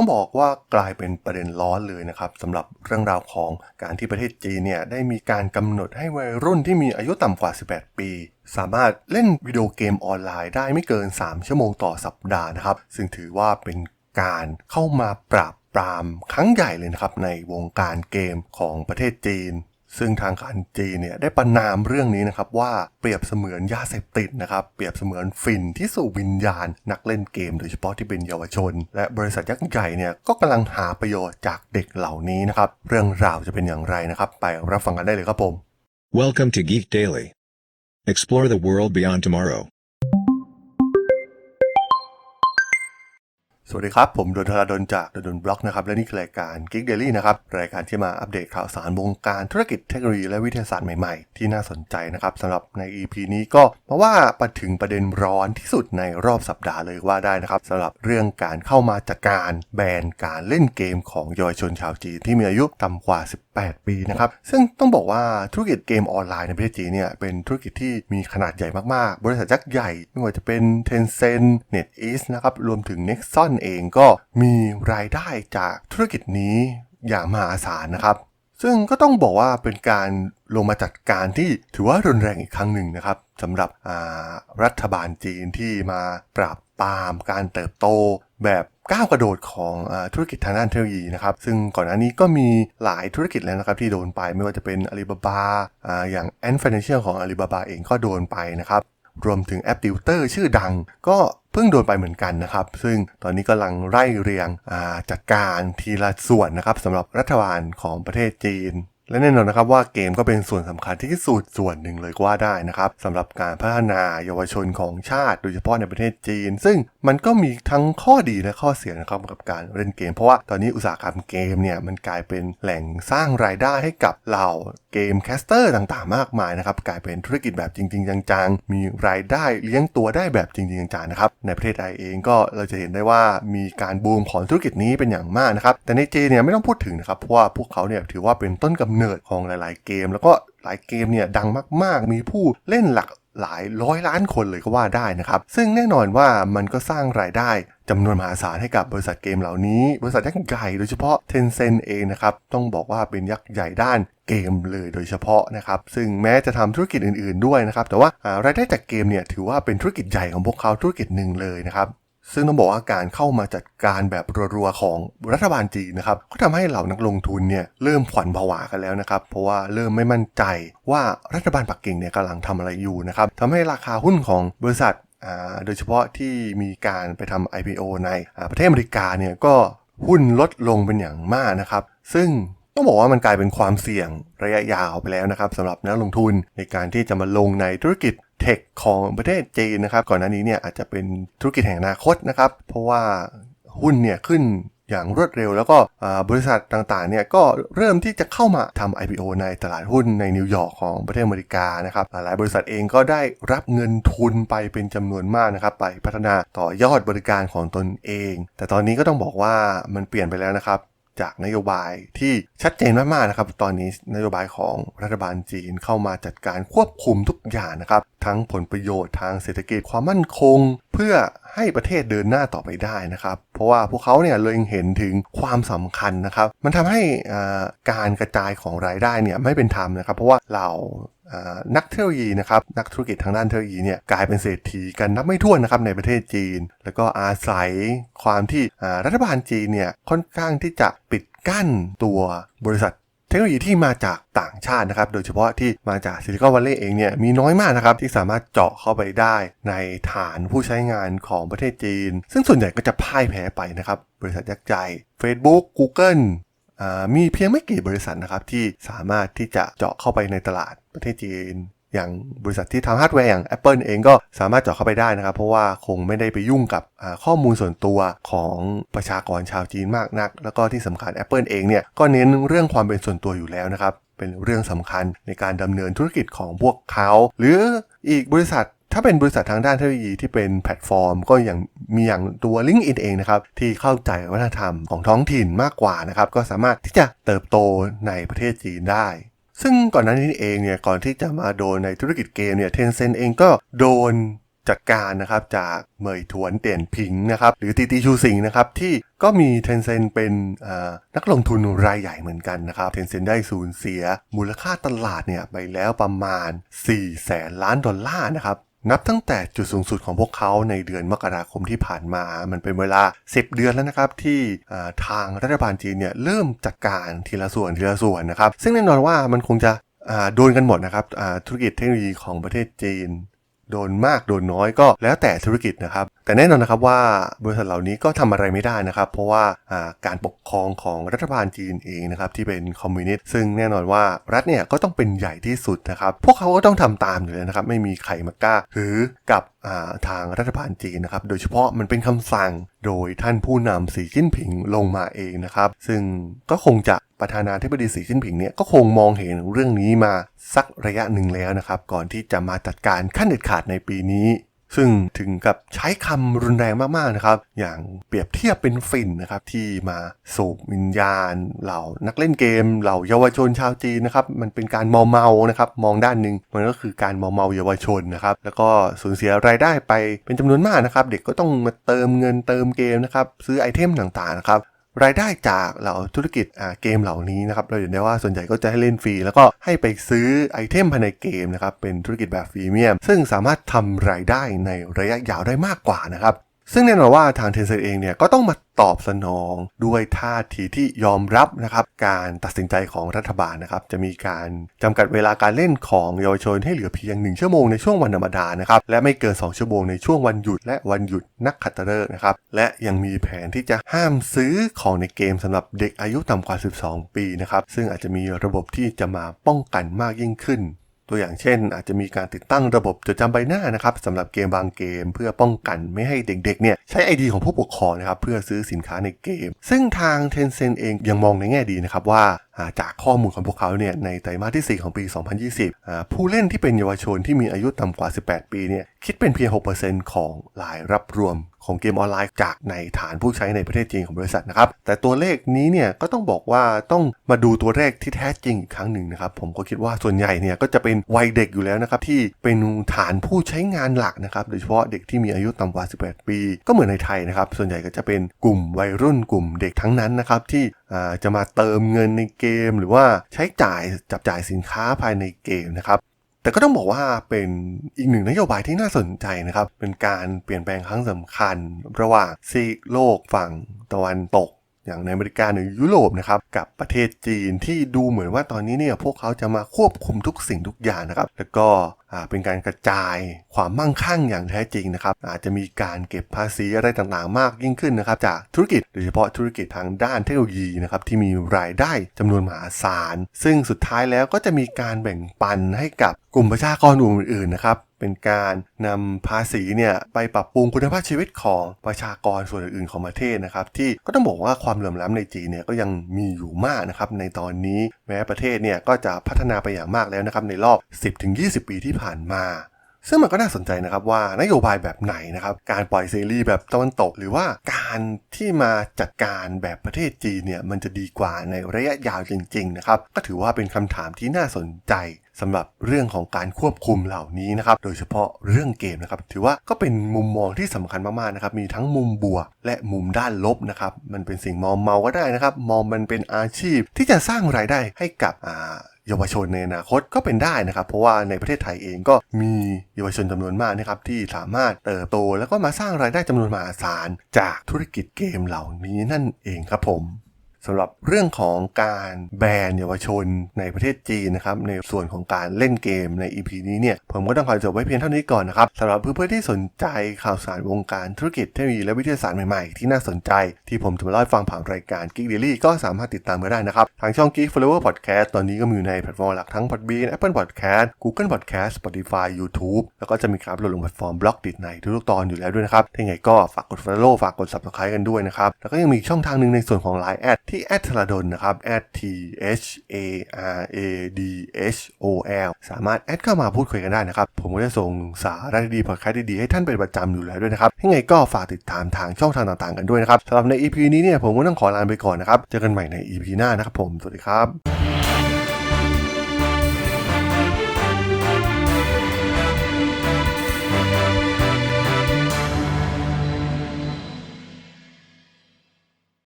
ต้องบอกว่ากลายเป็นประเด็นร้อนเลยนะครับสำหรับเรื่องราวของการที่ประเทศจีนเนี่ยได้มีการกำหนดให้วัยรุ่นที่มีอายุต่ำกว่า 18 ปี สามารถเล่นวิดีโอเกมออนไลน์ได้ไม่เกิน 3 ชั่วโมงต่อสัปดาห์นะครับ ซึ่งถือว่าเป็นการเข้ามาปราบปรามครั้งใหญ่เลยนะครับในวงการเกมของประเทศจีน ซึ่งทางการจีนเนี่ยได้ประนามเรื่องนี้นะครับว่าเปรียบเสมือนยาเสพติดนะครับเปรียบเสมือนฝิ่นที่สู่วิญญาณ นักเล่นเกมโดยเฉพาะที่เป็นเยาวชน และบริษัทยักษ์ใหญ่เนี่ยก็กำลังหาประโยชน์จากเด็กเหล่านี้นะครับเรื่องราวจะเป็นอย่างไรนะครับไปรับฟังกันได้เลยครับผม Welcome to Geek Daily. Explore the world beyond tomorrow. สวัสดีครับ ผมดนทราดนจากดนบล็อกนะครับและนี่คือรายการ Geek Daily นะครับ รายการที่มาอัปเดตข่าวสารวงการธุรกิจเทคโนโลยีและวิทยาศาสตร์ใหม่ๆ ที่น่าสนใจนะครับสำหรับใน EP นี้ก็มาว่าไปถึงประเด็นร้อนที่สุดในรอบสัปดาห์เลยว่าได้นะครับสำหรับเรื่องการเข้ามาจัดการแบนการเล่นเกมของเยาวชนชาวจีนที่มีอายุต่ำกว่า 8 ปีนะครับซึ่งต้องบอกว่าธุรกิจเกมออนไลน์ในประเทศจีนเนี่ยเป็นธุรกิจที่มีขนาดใหญ่มากๆ บริษัทยักษ์ใหญ่ ไม่ว่าจะเป็น Tencent NetEase นะครับรวมถึง Nexon เองก็มีรายได้จากธุรกิจนี้อย่างมหาศาลนะครับซึ่งก็ต้องบอกว่าเป็นการลงมาจัดการที่ถือว่ารุนแรงอีกครั้งหนึ่งนะครับสำหรับรัฐบาลจีนที่มาปราบปรามการเติบโตแบบ ก้าวกระโดดของอธุรกิจทางด้านเทคโนโลยีนะครับ ซึ่งก่อนหน้านี้ก็มีหลายธุรกิจแล้วนะครับที่โดนไปไม่ว่าจะเป็นอาลีบาบาอย่าง Ant Financial ของอาลีบาบาเองก็โดนไปนะครับรวมถึงแอปติวเตอร์ชื่อดัง ก็เพิ่งโดนไปเหมือนกันนะครับ ซึ่งตอนนี้กำลังไล่เรียงจัดการทีละส่วนนะครับสำหรับรัฐบาลของประเทศจีน และแน่นอนนะครับว่าเกมก็เป็นส่วนสำคัญที่สุดส่วนหนึ่งเลยก็ว่าได้นะครับสำหรับการพัฒนาเยาวชนของชาติ โดยเฉพาะในประเทศจีน ซึ่งมันก็มีทั้งข้อดีและข้อเสียนะครับกับการเล่นเกม เพราะว่าตอนนี้อุตสาหกรรมเกมเนี่ยมันกลายเป็นแหล่งสร้างรายได้ให้กับเหล่าเกมแคสเตอร์ต่างๆ มากมายนะครับกลายเป็นธุรกิจแบบจริง ๆ จังๆ มีรายได้เลี้ยงตัวได้แบบจริงๆจังๆนะครับในประเทศไทยเองก็เราจะเห็นได้ว่ามีการบูมของธุรกิจนี้เป็นอย่างมากนะครับแต่ในจีนเนี่ยไม่ต้องพูดถึงนะครับเพราะว่าพวกเขาเนี่ยถือว่าเป็นต้นกำเนิดของหลาย ๆ เกม แล้วก็หลายเกมเนี่ยดังมาก ๆ มีผู้เล่นหลักหลายร้อยล้านคนเลยก็ว่าได้นะครับ ซึ่งแน่นอนว่ามันก็สร้างรายได้จำนวนมหาศาลให้กับบริษัทเกมเหล่านี้ บริษัทยักษ์ใหญ่โดยเฉพาะ Tencent เองนะครับ ต้องบอกว่าเป็นยักษ์ใหญ่ด้านเกมเลยโดยเฉพาะนะครับ ซึ่งแม้จะทำธุรกิจอื่น ๆ ด้วยนะครับ แต่ว่ารายได้จากเกมเนี่ยถือว่าเป็นธุรกิจใหญ่ของพวกเขาธุรกิจหนึ่งเลยนะครับ ซึ่งต้องบอกว่าการเข้ามาจัดการแบบรัวๆของรัฐบาลจีนนะครับก็ทำให้เหล่านักลงทุนเนี่ยเริ่มขวัญผวากันแล้วนะครับ เพราะว่าเริ่มไม่มั่นใจว่ารัฐบาลปักกิ่งเนี่ยกำลังทำอะไรอยู่นะครับทำให้ราคาหุ้นของบริษัทโดยเฉพาะที่มีการไปทำ IPO ในประเทศอเมริกาเนี่ยก็หุ้นลดลงเป็นอย่างมากนะครับ ซึ่งต้องบอกว่ามันกลายเป็นความเสี่ยงระยะยาวไปแล้วนะครับสำหรับนักลงทุนในการที่จะมาลงในธุรกิจ เทคของประเทศจีนนะครับ ก่อนหน้านี้เนี่ยอาจจะเป็นธุรกิจแห่งอนาคตนะครับ เพราะว่าหุ้นเนี่ยขึ้นอย่างรวดเร็วแล้วก็บริษัทต่างๆเนี่ยก็เริ่มที่จะเข้ามาทำ IPO ในตลาดหุ้นในนิวยอร์กของประเทศอเมริกานะครับหลายบริษัทเองก็ได้รับเงินทุนไปเป็นจำนวนมากนะครับไปพัฒนาต่อยอดบริการของตนเอง แต่ตอนนี้ก็ต้องบอกว่ามันเปลี่ยนไปแล้วนะครับ จากนโยบายที่ชัดเจนมากๆนะครับ ตอนนี้นโยบายของรัฐบาลจีนเข้ามาจัดการควบคุมทุกอย่างนะครับ ทั้งผลประโยชน์ทางเศรษฐกิจความมั่นคง เพื่อให้ประเทศเดินหน้าต่อไปได้นะครับ เพราะว่าพวกเขาเนี่ยเลยเห็นถึงความสำคัญนะครับ มันทำให้การกระจายของรายได้เนี่ยไม่เป็นธรรมนะครับ เพราะว่าเรา นักเทคโนโลยีนะครับนักธุรกิจทางด้านเทคโนโลยีเนี่ยกลายเป็นเศรษฐีกันนับไม่ถ้วนนะครับในประเทศจีน แล้วก็อาศัยความที่รัฐบาลจีนเนี่ยค่อนข้างที่จะปิดกั้นตัวบริษัทเทคโนโลยีที่มาจากต่างชาตินะครับ โดยเฉพาะที่มาจากซิลิคอนวัลเลย์เองเนี่ยมีน้อยมากนะครับ ที่สามารถเจาะเข้าไปได้ในฐานผู้ใช้งานของประเทศจีน ซึ่งส่วนใหญ่ก็จะพ่ายแพ้ไปนะครับ บริษัทยักษ์ใหญ่ Facebook Google มีเพียงไม่กี่บริษัทนะครับที่สามารถที่จะเจาะเข้าไปในตลาดประเทศจีน อย่างบริษัทที่ทำฮาร์ดแวร์อย่าง Apple เองก็สามารถเจาะเข้าไปได้นะครับ เพราะว่าคงไม่ได้ไปยุ่งกับข้อมูลส่วนตัวของประชากรชาวจีนมากนัก แล้วก็ที่สำคัญ Apple เองเนี่ยก็เน้นเรื่องความเป็นส่วนตัวอยู่แล้วนะครับเป็นเรื่องสำคัญในการดำเนินธุรกิจของพวกเขา หรืออีกบริษัท ถ้าเป็นบริษัททางด้านเทคโนโลยีที่เป็นแพลตฟอร์ม ก็อย่างมีอย่างตัว LinkedIn เองนะครับ ที่เข้าใจวัฒนธรรมของท้องถิ่นมากกว่านะครับ ก็สามารถที่จะเติบโตในประเทศจีนได้ ซึ่งก่อนหน้านี้เองเนี่ยก่อนที่จะมาโดนในธุรกิจเกมเนี่ยเทนเซ็นเองก็โดนจัดการนะครับจากเหมยถวนเตียนผิงนะครับหรือตีตีชูสิงนะครับที่ก็มีเทนเซ n เป็นนักลงทุนรายใหญ่เหมือนกันนะครับเทนเซ n ได้สูญเสียมูลค่าตลาดเนี่ยไปแล้วประมาณ 4 แสนล้านดอลลาร์นะครับ นับตั้งแต่จุดสูงสุดของพวกเขาในเดือนมกราคมที่ผ่านมา มันเป็นเวลา 10 เดือนแล้วนะครับ ที่ทางรัฐบาลจีนเนี่ยเริ่มจัดการทีละส่วนทีละส่วนนะครับ ซึ่งแน่นอนว่ามันคงจะโดนกันหมดนะครับธุรกิจเทคโนโลยีของประเทศจีน โดนมากโดนน้อยก็แล้วแต่ธุรกิจนะครับ แต่แน่นอนนะครับว่าบริษัทเหล่านี้ก็ทำอะไรไม่ได้นะครับ เพราะว่าการปกครองของรัฐบาลจีนเองนะครับที่เป็นคอมมิวนิสต์ซึ่งแน่นอนว่ารัฐเนี่ยก็ต้องเป็นใหญ่ที่สุดนะครับ พวกเขาก็ต้องทำตามอยู่แล้วนะครับ ไม่มีใครมากล้าหือกับทางรัฐบาลจีนนะครับ โดยเฉพาะมันเป็นคำสั่งโดยท่านผู้นำสีจิ้นผิงลงมาเองนะครับ ซึ่งก็คงจะประธานาธิบดีสีจิ้นผิงเนี่ยก็คงมองเห็นเรื่องนี้มาสักระยะหนึ่งแล้วนะครับ ก่อนที่จะมาจัดการขั้นเด็ดขาดในปีนี้ ซึ่งถึงกับใช้คำรุนแรงมากๆนะครับ อย่างเปรียบเทียบเป็นฝิ่นนะครับที่มาสูบวิญญาณ เหล่านักเล่นเกม เหล่าเยาวชนชาวจีนนะครับ มันเป็นการเมาเมานะครับมองด้านหนึ่งมันก็คือการเมาเมาเยาวชนนะครับ แล้วก็สูญเสียรายได้ไปเป็นจำนวนมากนะครับ เด็กก็ต้องมาเติมเงินเติมเกมนะครับ ซื้อไอเทมต่างๆนะครับ รายได้จากเหล่าธุรกิจเกมเหล่านี้นะครับเราเห็นได้ว่าส่วนใหญ่ก็จะให้เล่นฟรี แล้วก็ให้ไปซื้อไอเทมภายในเกมนะครับเป็นธุรกิจแบบฟรีเมียม ซึ่งสามารถทำรายได้ในระยะยาวได้มากกว่านะครับ ซึ่งแน่นอนว่าทางเทนเซ n เองเนี่ยก็ต้องมาตอบสนองด้วยท่าทีที่ยอมรับนะครับการตัดสินใจของรัฐบาลนะครับจะมีการจำกัดเวลาการเล่นของเยาวชนให้เหลือเพียง 1 ชั่วโมงในช่วงวันธรรมดานะครับและไม่เกิน 2 ชั่วโมงในช่วงวันหยุดและวันหยุดนักขัตฤกษ์นะครับและยังมีแผนที่จะห้ามซื้อของในเกมสำหรับเด็กอายุต่ำกว่า 12 ปีนะครับซึ่งอาจจะมีระบบที่จะมาป้องกันมากยิ่งขึ้น ตัวอย่างเช่น อาจจะมีการติดตั้งระบบจดจำใบหน้านะครับสำหรับเกมบางเกม เพื่อป้องกันไม่ให้เด็กๆเนี่ยใช้ ID ของผู้ปกครองนะครับเพื่อซื้อสินค้าในเกม ซึ่งทาง Tencent เองยังมองในแง่ดีนะครับว่าจากข้อมูลของพวกเขาเนี่ยในไตรมาสที่ 4 ของปี 2020 ผู้เล่นที่เป็นเยาวชนที่มีอายุต่ำกว่า 18 ปีเนี่ยคิดเป็นเพียง 6%ของรายรับรวม ของเกมออนไลน์จากในฐานผู้ใช้ในประเทศจีนของบริษัทนะครับ แต่ตัวเลขนี้เนี่ยก็ต้องบอกว่าต้องมาดูตัวเลขที่แท้จริงอีกครั้งหนึ่งนะครับ ผมก็คิดว่าส่วนใหญ่เนี่ยก็จะเป็นวัยเด็กอยู่แล้วนะครับที่เป็นฐานผู้ใช้งานหลักนะครับโดยเฉพาะเด็กที่มีอายุต่ำกว่า 18 ปี ก็เหมือนในไทยนะครับ ส่วนใหญ่ก็จะเป็นกลุ่มวัยรุ่นกลุ่มเด็กทั้งนั้นนะครับที่จะมาเติมเงินในเกม หรือว่าใช้จ่ายจับจ่ายสินค้าภายในเกมนะครับ แต่ก็ต้องบอกว่าเป็นอีกหนึ่งนโยบายที่น่าสนใจนะครับ เป็นการเปลี่ยนแปลงครั้งสำคัญ ระหว่างซีกโลกฝั่งตะวันตก อย่างในอเมริกาหรือยุโรปนะครับกับประเทศจีนที่ดูเหมือนว่าตอนนี้เนี่ยพวกเขาจะมาควบคุมทุกสิ่งทุกอย่างนะครับแล้วก็เป็นการกระจายความมั่งคั่งอย่างแท้จริงนะครับอาจจะมีการเก็บภาษีอะไรต่างๆ มากยิ่งขึ้นนะครับจากธุรกิจโดยเฉพาะธุรกิจทางด้านเทคโนโลยีนะครับที่มีรายได้จำนวนมหาศาล ซึ่งสุดท้ายแล้วก็จะมีการแบ่งปันให้กับกลุ่มประชากรอื่นๆนะครับ เป็นการนำภาษีเนี่ยไปปรับปรุงคุณภาพชีวิตของประชากรส่วนอื่นๆของประเทศนะครับ ที่ก็ต้องบอกว่าความเหลื่อมล้ำในจีนเนี่ยก็ยังมีอยู่มากนะครับในตอนนี้แม้ประเทศเนี่ยก็จะพัฒนาไปอย่างมากแล้วนะครับในรอบ 10-20 ปีที่ผ่านมาซึ่งมันก็น่าสนใจนะครับว่านโยบายแบบไหนนะครับ การปล่อยเสรีแบบตะวันตก หรือว่าการที่มาจัดการแบบประเทศจีนเนี่ยมันจะดีกว่าในระยะยาวจริงๆนะครับ ก็ถือว่าเป็นคำถามที่น่าสนใจ สำหรับเรื่องของการควบคุมเหล่านี้นะครับ โดยเฉพาะเรื่องเกมนะครับ ถือว่าก็เป็นมุมมองที่สำคัญมากๆนะครับ มีทั้งมุมบวกและมุมด้านลบนะครับ มันเป็นสิ่งมองเมาก็ได้นะครับ มองมันเป็นอาชีพที่จะสร้างรายได้ให้กับเยาวชนในอนาคตก็เป็นได้นะครับ เพราะว่าในประเทศไทยเองก็มีเยาวชนจำนวนมากนะครับที่สามารถเติบโต แล้วก็มาสร้างรายได้จำนวนมหาศาลจากธุรกิจเกมเหล่านี้นั่นเองครับผม สำหรับเรื่องของการแบนเยาวชนในประเทศจีนนะครับในส่วนของการเล่นเกมใน EP นี้เนี่ยผมก็ต้องขอจบไว้เพียงเท่านี้ก่อนนะครับสำหรับเพื่อนๆที่สนใจข่าวสารวงการธุรกิจเทคโนโลยีและวิทยาศาสตร์ใหม่ๆ ที่น่าสนใจ ที่ผมจะมาเล่าฟังผ่านรายการ Geek Daily ก็สามารถติดตามกันได้นะครับ ทางช่อง Geek Flower Podcast ตอนนี้ก็มีอยู่ในแพลตฟอร์มหลักทั้ง Podbean Apple Podcast Google Podcast Spotify YouTube แล้วก็จะมีการอัปโหลดลงแพลตฟอร์มบล็อกดิในทุกๆตอนอยู่แล้วด้วยนะครับถ้าอย่างก็ฝากกด follow ฝากกด subscribe กันด้วยนะครับแล้วก็ยังมีช่องทางหนึ่งในส่วนของ Line แอดที่แอดทรดนนะครับ A t h a r a d h o l สามารถแอดเข้ามาพูดคุยกันได้นะครับ ผมก็จะส่งสารดีๆพอดแคสต์ดีๆ ให้ท่านเป็นประจำอยู่แล้วด้วยนะครับยังไงก็ฝากติดตามทางช่องทางต่างๆ กันด้วยนะครับสำหรับใน EP นี้เนี่ยผมก็ต้องขอลาไปก่อนนะครับ เจอกันใหม่ใน EP หน้านะครับผม สวัสดีครับ